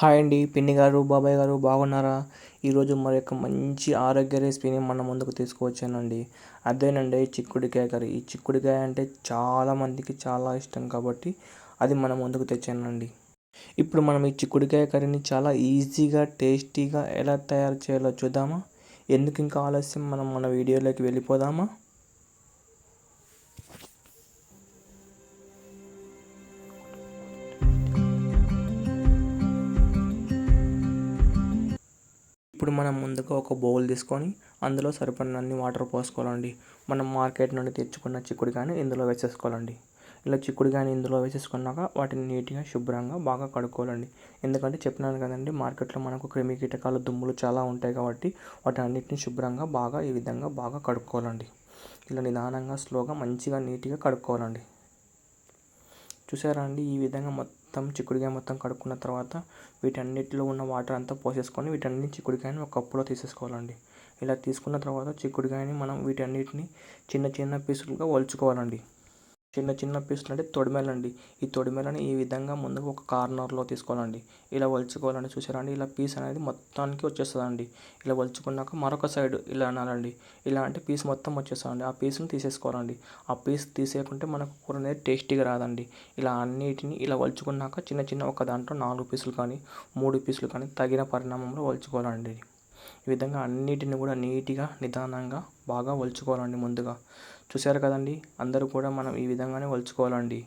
Hi అండి. పిన్ని గారు బాబాయ్ గారు బాగున్నారా? ఈరోజు మరి యొక్క మంచి ఆరోగ్య రెసిపీని మన ముందుకు తీసుకువచ్చానండి. అదేనండి చిక్కుడుకాయ కర్రీ. ఈ చిక్కుడుకాయ అంటే చాలామందికి చాలా ఇష్టం కాబట్టి అది మన ముందుకు తెచ్చానండి. ఇప్పుడు మనం ఈ చిక్కుడుకాయ కర్రీని చాలా ఈజీగా టేస్టీగా ఎలా తయారు చేయాలో చూద్దామా? ఎందుకు ఇంకా ఆలస్యం? మనం మన వీడియోలోకి వెళ్ళిపోదామా? ఇప్పుడు మనం ముందుగా ఒక బౌల్ తీసుకొని అందులో సరిపడినన్ని వాటర్ పోసుకోవాలండి. మనం మార్కెట్ నుండి తెచ్చుకున్న చిక్కుడుకాయని ఇందులో వేసేసుకోవాలండి. ఇలా చిక్కుడుకాయని ఇందులో వేసేసుకున్నాక వాటిని నీట్గా శుభ్రంగా బాగా కడుక్కోవాలండి. ఎందుకంటే చెప్పినాను కదండి మార్కెట్లో మనకు క్రిమి కీటకాలు దుమ్ములు చాలా ఉంటాయి కాబట్టి వాటి అన్నిటిని శుభ్రంగా బాగా ఈ విధంగా బాగా కడుక్కోవాలండి. ఇలా నిదానంగా స్లోగా మంచిగా నీట్గా కడుక్కోవాలండి. చూసారా అండి ఈ విధంగా మొత్తం మొత్తం చిక్కుడుకాయ మొత్తం కడుక్కున్న తర్వాత వీటన్నిటిలో ఉన్న వాటర్ అంతా పోసేసుకొని వీటన్ని చిక్కుడుకాయని ఒక కప్పులో తీసేసుకోవాలండి. ఇలా తీసుకున్న తర్వాత చిక్కుడుకాయని మనం వీటన్నిటిని చిన్న చిన్న పీసులుగా వలుచుకోవాలండి చిన్న చిన్న పీసులు అంటే తొడిమెలండి. ఈ తొడిమెలని ఈ విధంగా ముందుకు ఒక కార్నర్లో తీసుకోవాలండి. ఇలా వలుచుకోవాలని చూసారండి. ఇలా పీస్ అనేది మొత్తానికి వచ్చేస్తుందండి. ఇలా వలుచుకున్నాక మరొక సైడ్ ఇలా అనాలండి. ఇలా అంటే పీస్ మొత్తం వచ్చేస్తుందండి. ఆ పీస్ని తీసేసుకోవాలండి. ఆ పీస్ తీసేయకుంటే మనకు కూర అనేది టేస్టీగా రాదండి. ఇలా అన్నిటిని ఇలా వలుచుకున్నాక చిన్న చిన్న ఒక దాంట్లో నాలుగు పీసులు కానీ మూడు పీసులు కానీ తగిన పరిణామంలో వలుచుకోవాలండి. ఈ విధంగా అన్నిటిని కూడా నీట్గా నిదానంగా బాగా వలుచుకోవాలండి ముందుగా. చూసారు కదండి? అందరూ కూడా మనం ఈ విధంగానే వలుచుకోవాలండి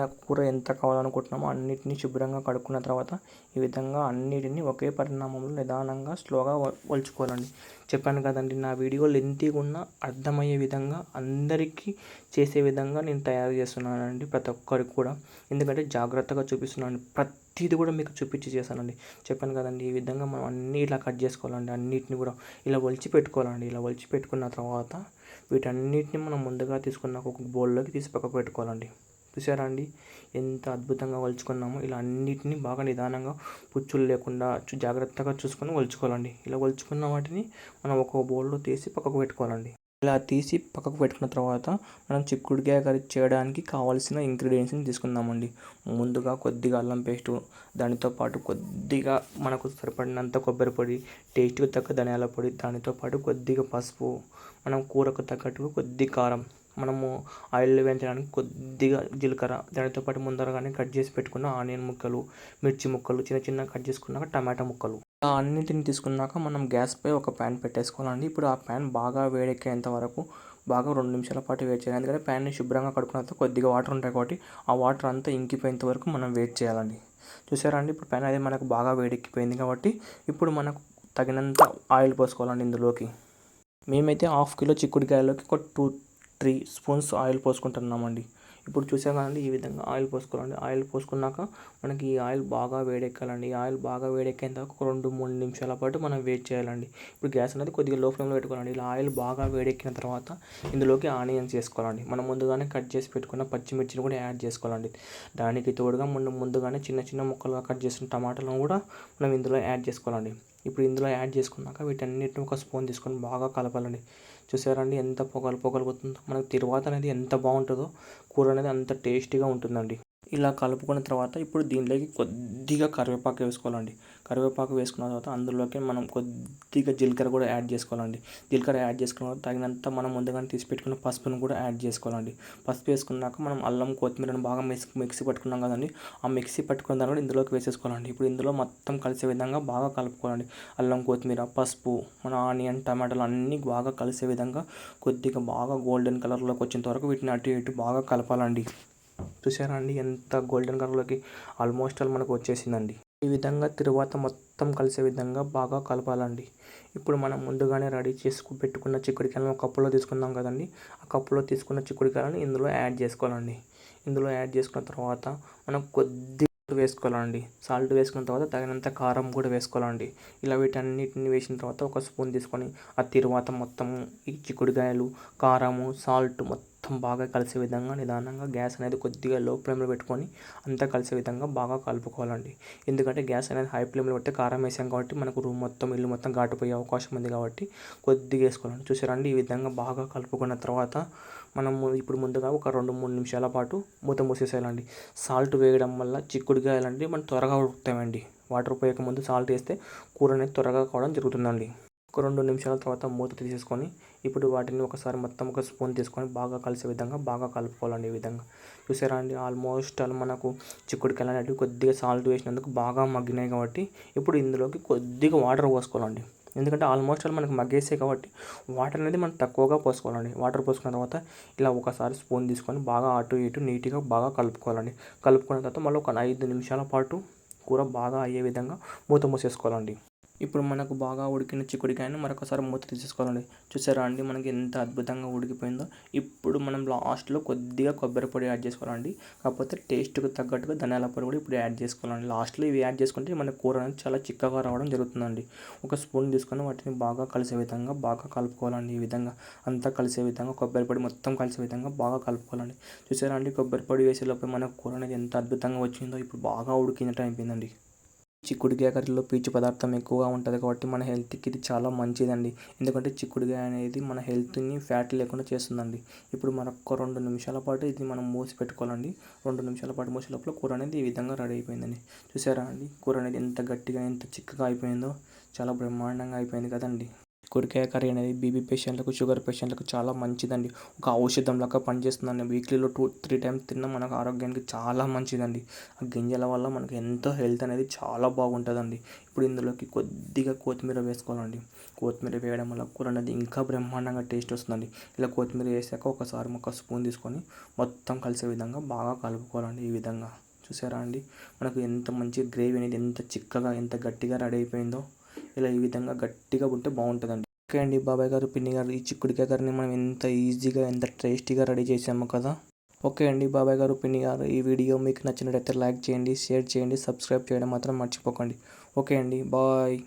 నాకు కూర ఎంత కావాలనుకుంటున్నామో అన్నిటినీ శుభ్రంగా కడుక్కున్న తర్వాత ఈ విధంగా అన్నిటిని ఒకే పరిణామంలో నిదానంగా స్లోగా ఒలుచుకోవాలండి చెప్పాను కదండి నా వీడియో లెంతీగా ఉన్న అర్థమయ్యే విధంగా అందరికీ చేసే విధంగా నేను తయారు చేస్తున్నానండి ప్రతి ఒక్కరికి కూడా. ఎందుకంటే జాగ్రత్తగా చూపిస్తున్నాను ప్రతిది కూడా మీకు చూపించి చేశానండి. చెప్పాను కదండి ఈ విధంగా మనం అన్నీ ఇలా కట్ చేసుకోవాలండి అన్నిటిని కూడా ఇలా ఒలిచి పెట్టుకోవాలండి. ఇలా ఒలిచి పెట్టుకున్న తర్వాత వీటన్నిటిని మనం ముందుగా తీసుకున్న ఒక బౌల్లోకి తీసి పక్కకు పెట్టుకోవాలండి. చూసారా అండి ఎంత అద్భుతంగా వలుచుకున్నామో. ఇలా అన్నిటిని బాగా నిదానంగా పుచ్చులు లేకుండా జాగ్రత్తగా చూసుకొని వలుచుకోవాలండి. ఇలా వలుచుకున్న వాటిని మనం ఒక బౌల్లో తీసి పక్కకు పెట్టుకోవాలండి. ఇలా తీసి పక్కకు పెట్టుకున్న తర్వాత మనం చిక్కుడుకాయ కర్రీ చేయడానికి కావాల్సిన ఇంగ్రీడియంట్స్ని తీసుకుందామండి. ముందుగా కొద్దిగా అల్లం పేస్టు దానితో పాటు కొద్దిగా మనకు సరిపడినంత కొబ్బరి పొడి టేస్ట్కి తగ్గ ధనియాల పొడి దానితో పాటు కొద్దిగా పసుపు మనం కూరకు తగ్గట్టుగా కొద్ది కారం మనము ఆయిల్ వేయించడానికి కొద్దిగా జీలకర్ర దానితో పాటు ముందరగానే కట్ చేసి పెట్టుకున్న ఆనియన్ ముక్కలు మిర్చి ముక్కలు చిన్న చిన్న కట్ చేసుకున్నాక టమాటా ముక్కలు. ఆ అన్నిటిని తీసుకున్నాక మనం గ్యాస్పై ఒక ప్యాన్ పెట్టేసుకోవాలండి. ఇప్పుడు ఆ ప్యాన్ బాగా వేడెక్కేంత వరకు బాగా రెండు నిమిషాల పాటు వేట్ చేయాలి. ఎందుకంటే ప్యాన్ని శుభ్రంగా కడుక్కున్న కొద్దిగా వాటర్ ఉంటాయి కాబట్టి ఆ వాటర్ అంతా ఇంకిపోయేంత వరకు మనం వెయిట్ చేయాలండి. చూసారా అండి? ఇప్పుడు ప్యాన్ అనేది మనకు బాగా వేడెక్కిపోయింది కాబట్టి ఇప్పుడు మనకు తగినంత ఆయిల్ పోసుకోవాలండి ఇందులోకి. మేమైతే హాఫ్ కిలో చిక్కుడుకాయలోకి ఒక టూ త్రీ స్పూన్స్ ఆయిల్ పోసుకుంటున్నామండి. ఇప్పుడు చూసాం కదండి ఈ విధంగా ఆయిల్ పోసుకోవాలండి. ఆయిల్ పోసుకున్నాక మనకి ఈ ఆయిల్ బాగా వేడెక్కాలండి. ఈ ఆయిల్ బాగా వేడెక్కిన తర్వాత ఒక రెండు మూడు నిమిషాల పాటు మనం వెయిట్ చేయాలండి. ఇప్పుడు గ్యాస్ అనేది కొద్దిగా లో ఫ్లేమ్లో పెట్టుకోవాలండి. ఇలా ఆయిల్ బాగా వేడెక్కిన తర్వాత ఇందులోకి ఆనియన్స్ వేసుకోవాలండి. మనం ముందుగానే కట్ చేసి పెట్టుకున్న పచ్చిమిర్చిని కూడా యాడ్ చేసుకోవాలండి. దానికి తోడుగా మనం ముందుగానే చిన్న చిన్న ముక్కలుగా కట్ చేసిన టమాటాలను కూడా మనం ఇందులో యాడ్ చేసుకోవాలండి. ఇప్పుడు ఇందులో యాడ్ చేసుకున్నాక వీటన్నిటిని ఒక స్పూన్ తీసుకొని బాగా కలపాలండి. చూసారండి ఎంత పొగలు పొగలు పోతుందో మనకు తిరువాత అనేది ఎంత బాగుంటుందో కూర అనేది అంత టేస్టీగా ఉంటుందండి. ఇలా కలుపుకున్న తర్వాత ఇప్పుడు దీనిలోకి కొద్దిగా కరివేపాకు వేసుకోవాలండి. కరివేపాకు వేసుకున్న తర్వాత అందులోకి మనం కొద్దిగా జీలకర్ర కూడా యాడ్ చేసుకోవాలండి. జీలకర్ర యాడ్ చేసుకున్న తగినంత మనం ముందుగానే తీసి పెట్టుకున్న పసుపును కూడా యాడ్ చేసుకోవాలండి. పసుపు వేసుకున్నాక మనం అల్లం కొత్తిమీరను బాగా మిక్స్ మిక్సీ పట్టుకున్నాం కదండి. ఆ మిక్సీ పట్టుకున్న దాన్ని కూడా ఇందులోకి వేసేసుకోవాలండి. ఇప్పుడు ఇందులో మొత్తం కలిసే విధంగా బాగా కలుపుకోవాలండి. అల్లం కొత్తిమీర పసుపు మన ఆనియన్ టమాటాలు అన్నీ బాగా కలిసే విధంగా కొద్దిగా బాగా గోల్డెన్ కలర్లోకి వచ్చేంత వరకు వీటిని అటు ఇటు బాగా కలపాలండి. చూసారా అండి ఎంత గోల్డెన్ కలర్లోకి ఆల్మోస్ట్ ఆల్ మనకు వచ్చేసిందండి. ఈ విధంగా తరువాత మొత్తం కలిసే విధంగా బాగా కలపాలండి. ఇప్పుడు మనం ముందుగానే రెడీ చేసుకు పెట్టుకున్న చిక్కుడుకాయలను ఒక కప్పులో తీసుకుందాం కదండి. ఆ కప్పులో తీసుకున్న చిక్కుడుకాయలను ఇందులో యాడ్ చేసుకోవాలండి. ఇందులో యాడ్ చేసుకున్న తర్వాత మనం కొద్ది వేసుకోవాలండి. సాల్ట్ వేసుకున్న తర్వాత తగినంత కారం కూడా వేసుకోవాలండి. ఇలా వీటన్నిటిని వేసిన తర్వాత ఒక స్పూన్ తీసుకొని ఆ తరువాత మొత్తం ఈ చిక్కుడుకాయలు కారము సాల్ట్ మొత్తం మొత్తం బాగా కలిసే విధంగా నిదానంగా గ్యాస్ అనేది కొద్దిగా లో ఫ్లేమ్లో పెట్టుకొని అంతా కలిసే విధంగా బాగా కలుపుకోవాలండి. ఎందుకంటే గ్యాస్ అనేది హై ఫ్లేమ్లో పెడితే కారం వేసాం కాబట్టి మనకు రూమ్ మొత్తం ఇల్లు మొత్తం ఘాటుపోయే అవకాశం ఉంది కాబట్టి కొద్దిగా వేసుకోవాలండి. చూసారండి ఈ విధంగా బాగా కలుపుకున్న తర్వాత మనము ఇప్పుడు ముందుగా ఒక రెండు మూడు నిమిషాల పాటు మూత మూసేసేయాలండి. సాల్ట్ వేయడం వల్ల చిక్కుడుకాయలండి మనం త్వరగా ఉడుకుతామండి వాటర్ పోయక ముందు సాల్ట్ వేస్తే కూర అనేది త్వరగా కావడం జరుగుతుందండి. ఒక రెండు నిమిషాల తర్వాత మూత తీసేసుకొని ఇప్పుడు వాటిని ఒకసారి మొత్తం ఒక స్పూన్ తీసుకొని బాగా కలిసే విధంగా బాగా కలుపుకోవాలండి ఈ విధంగా. చూసారా అండి? ఆల్మోస్ట్ అలా మనకు చిక్కుడుకాయలు అనేటివి కొద్దిగా సాల్ట్ వేసినందుకు బాగా మగ్గినాయి కాబట్టి ఇప్పుడు ఇందులోకి కొద్దిగా వాటర్ పోసుకోవాలండి. ఎందుకంటే ఆల్మోస్ట్ అలా మనకు మగ్గేసాయి కాబట్టి వాటర్ అనేది మనం తక్కువగా పోసుకోవాలండి. వాటర్ పోసుకున్న తర్వాత ఇలా ఒకసారి స్పూన్ తీసుకొని బాగా అటు ఇటు నీట్గా బాగా కలుపుకోవాలండి. కలుపుకున్న తర్వాత మళ్ళీ ఒక ఐదు నిమిషాల పాటు కూర బాగా అయ్యే విధంగా మూత మూసేసుకోవాలండి. ఇప్పుడు మనకు బాగా ఉడికిన చిక్కుడుకాయను మరొకసారి మూత తీసేసుకోవాలండి. చూసారా అండి మనకి ఎంత అద్భుతంగా ఉడికిపోయిందో. ఇప్పుడు మనం లాస్ట్లో కొద్దిగా కొబ్బరి పొడి యాడ్ చేసుకోవాలండి. కాకపోతే టేస్ట్కి తగ్గట్టుగా ధనియాల పొడి కూడా ఇప్పుడు యాడ్ చేసుకోవాలండి. లాస్ట్లో ఇవి యాడ్ చేసుకుంటే మన కూర అనేది చాలా చిక్కగా రావడం జరుగుతుందండి. ఒక స్పూన్ తీసుకొని వాటిని బాగా కలిసే విధంగా బాగా కలుపుకోవాలండి ఈ విధంగా. అంతా కలిసే విధంగా కొబ్బరి పొడి మొత్తం కలిసే విధంగా బాగా కలుపుకోవాలండి. చూసారా అండి కొబ్బరి పొడి వేసేలోపే మన కూర అనేది ఎంత అద్భుతంగా వచ్చిందో. ఇప్పుడు బాగా ఉడికినట్టు అయిపోయిందండి చిక్కుడుకాయ కర్రీలో పీచు పదార్థం ఎక్కువగా ఉంటుంది కాబట్టి మన హెల్త్కి ఇది చాలా మంచిదండి. ఎందుకంటే చిక్కుడుకాయ అనేది మన హెల్త్ని ఫ్యాట్ లేకుండా చేస్తుందండి. ఇప్పుడు మరొక రెండు నిమిషాల పాటు ఇది మనం మూసి పెట్టుకోవాలండి. రెండు నిమిషాల పాటు మూసే లోపల కూర అనేది ఈ విధంగా రెడీ అయిపోయిందండి. చూసారా అండి? కూర అనేది ఎంత గట్టిగా ఎంత చిక్కగా అయిపోయిందో చాలా బ్రహ్మాండంగా అయిపోయింది కదండి. కూరగాయ కర్రీ అనేది బీపీ పేషెంట్లకు షుగర్ పేషెంట్లకు చాలా మంచిదండి. ఒక ఔషధం లాగా పనిచేస్తుందండి. వీక్లీలో టూ త్రీ టైమ్స్ తిన్నా మనకు ఆరోగ్యానికి చాలా మంచిదండి. ఆ గింజల వల్ల మనకు ఎంతో హెల్త్ అనేది చాలా బాగుంటుందండి. ఇప్పుడు ఇందులోకి కొద్దిగా కొత్తిమీర వేసుకోవాలండి. కొత్తిమీర వేయడం వల్ల కూర అనేది ఇంకా బ్రహ్మాండంగా టేస్ట్ వస్తుందండి. ఇలా కొత్తిమీర వేసాక ఒకసారి ఒక స్పూన్ తీసుకొని మొత్తం కలిసే విధంగా బాగా కలుపుకోవాలండి ఈ విధంగా. చూసారా అండి? మనకు ఎంత మంచి గ్రేవీ అనేది ఎంత చిక్కగా ఎంత గట్టిగా రెడీ అయిపోయిందో. ఇలా ఈ విధంగా గట్టిగా ఉంటే బాగుంటుందండి. ఓకే అండి బాబాయ్ గారు పిన్ని గారు ఈ చిక్కుడికాయ కర్రీని మనం ఎంత ఈజీగా ఎంత టేస్టీగా రెడీ చేసాము కదా? ఓకే అండి బాబాయ్ గారు పిన్ని గారు ఈ వీడియో మీకు నచ్చినట్టయితే లైక్ చేయండి షేర్ చేయండి సబ్స్క్రైబ్ చేయడం మాత్రం మర్చిపోకండి. ఓకే అండి బాయ్.